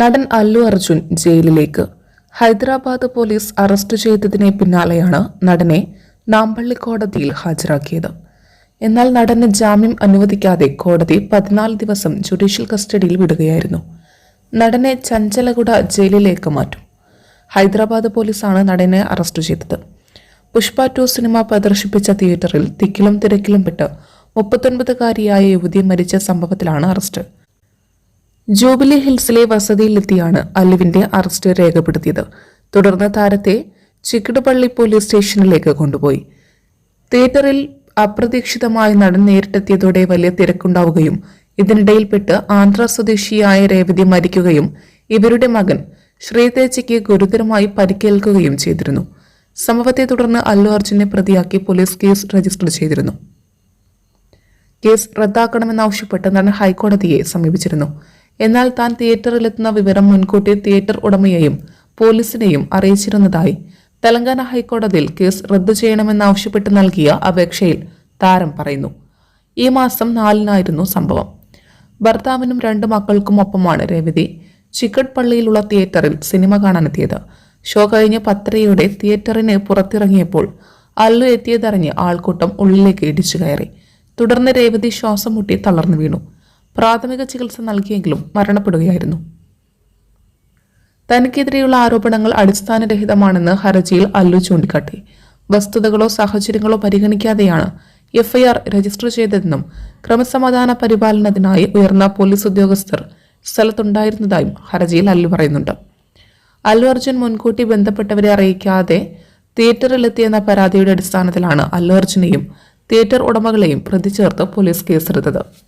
നടൻ അല്ലു അർജുൻ ജയിലിലേക്ക്. Hyderabad police arrest ചെയ്തതിനെ പിന്നാലെയാണ് നടനെ നാമ്പള്ളി കോടതിയിൽ ഹാജരാക്കിയത്. എന്നാൽ നടന് ജാമ്യം അനുവദിക്കാതെ കോടതി പതിനാല് ദിവസം ജുഡീഷ്യൽ കസ്റ്റഡിയിൽ വിടുകയായിരുന്നു. നടനെ ചഞ്ചലകുട ജയിലിലേക്ക് മാറ്റും. ഹൈദരാബാദ് പോലീസാണ് നടനെ അറസ്റ്റ് ചെയ്തത്. പുഷ്പ ടു സിനിമ പ്രദർശിപ്പിച്ച തിയേറ്ററിൽ തിക്കിലും തിരക്കിലും പെട്ട് മുപ്പത്തൊൻപതുകാരിയായ യുവതി മരിച്ച സംഭവത്തിലാണ് അറസ്റ്റ്. ജൂബിലി ഹിൽസിലെ വസതിയിലെത്തിയാണ് അല്ലുവിന്റെ അറസ്റ്റ് രേഖപ്പെടുത്തിയത്. തുടർന്ന് താരത്തെ ചിക്കിടുപള്ളി പോലീസ് സ്റ്റേഷനിലേക്ക് കൊണ്ടുപോയി. തിയേറ്ററിൽ അപ്രതീക്ഷിതമായി നടൻ നേരിട്ടെത്തിയതോടെ വലിയ തിരക്കുണ്ടാവുകയും ഇതിനിടയിൽപ്പെട്ട് ആന്ധ്ര സ്വദേശിയായ രേവതി മരിക്കുകയും ഇവരുടെ മകൻ ശ്രീതേജയ്ക്ക് ഗുരുതരമായി പരിക്കേൽക്കുകയും ചെയ്തിരുന്നു. സംഭവത്തെ തുടർന്ന് അല്ലു അർജുനെ പ്രതിയാക്കി പോലീസ് കേസ് രജിസ്റ്റർ ചെയ്തിരുന്നു. കേസ് റദ്ദാക്കണമെന്നാവശ്യപ്പെട്ട് നടൻ ഹൈക്കോടതിയെ സമീപിച്ചിരുന്നു. എന്നാൽ താൻ തിയേറ്ററിലെത്തുന്ന വിവരം മുൻകൂട്ടി തിയേറ്റർ ഉടമയെയും പോലീസിനെയും അറിയിച്ചിരുന്നതായി തെലങ്കാന ഹൈക്കോടതിയിൽ കേസ് റദ്ദു ചെയ്യണമെന്നാവശ്യപ്പെട്ട് നൽകിയ അപേക്ഷയിൽ താരം പറയുന്നു. ഈ മാസം നാലിനായിരുന്നു സംഭവം. ഭർത്താവിനും രണ്ട് മക്കൾക്കും ഒപ്പമാണ് രേവതി. ചിക്കട്ട് പള്ളിയിലുള്ള തിയേറ്ററിൽ സിനിമ കാണാനെത്തിയത്. ഷോ കഴിഞ്ഞ് പത്തരയോടെ തിയേറ്ററിന് പുറത്തിറങ്ങിയപ്പോൾ അല്ലു എത്തിയതറിഞ്ഞ് ആൾക്കൂട്ടം ഉള്ളിലേക്ക് ഇടിച്ചു കയറി. തുടർന്ന് രേവതി ശ്വാസം മുട്ടി തളർന്നു വീണു. പ്രാഥമിക ചികിത്സ നൽകിയെങ്കിലും മരണപ്പെടുകയായിരുന്നു. തനിക്കെതിരെയുള്ള ആരോപണങ്ങൾ അടിസ്ഥാനരഹിതമാണെന്ന് ഹർജിയിൽ അല്ലു ചൂണ്ടിക്കാട്ടി. വസ്തുതകളോ സാഹചര്യങ്ങളോ പരിഗണിക്കാതെയാണ് എഫ്ഐആർ രജിസ്റ്റർ ചെയ്തതെന്നും ക്രമസമാധാന പരിപാലനത്തിനായി ഉയർന്ന പോലീസ് ഉദ്യോഗസ്ഥർ സ്ഥലത്തുണ്ടായിരുന്നതായും ഹർജിയിൽ അല്ലു പറയുന്നുണ്ട്. അല്ലു അർജുൻ മുൻകൂട്ടി ബന്ധപ്പെട്ടവരെ അറിയിക്കാതെ തിയേറ്ററിലെത്തിയെന്ന പരാതിയുടെ അടിസ്ഥാനത്തിലാണ് അല്ലു അർജുനെയും തിയേറ്റർ ഉടമകളെയും പ്രതി ചേർത്ത് പോലീസ് കേസെടുത്തത്.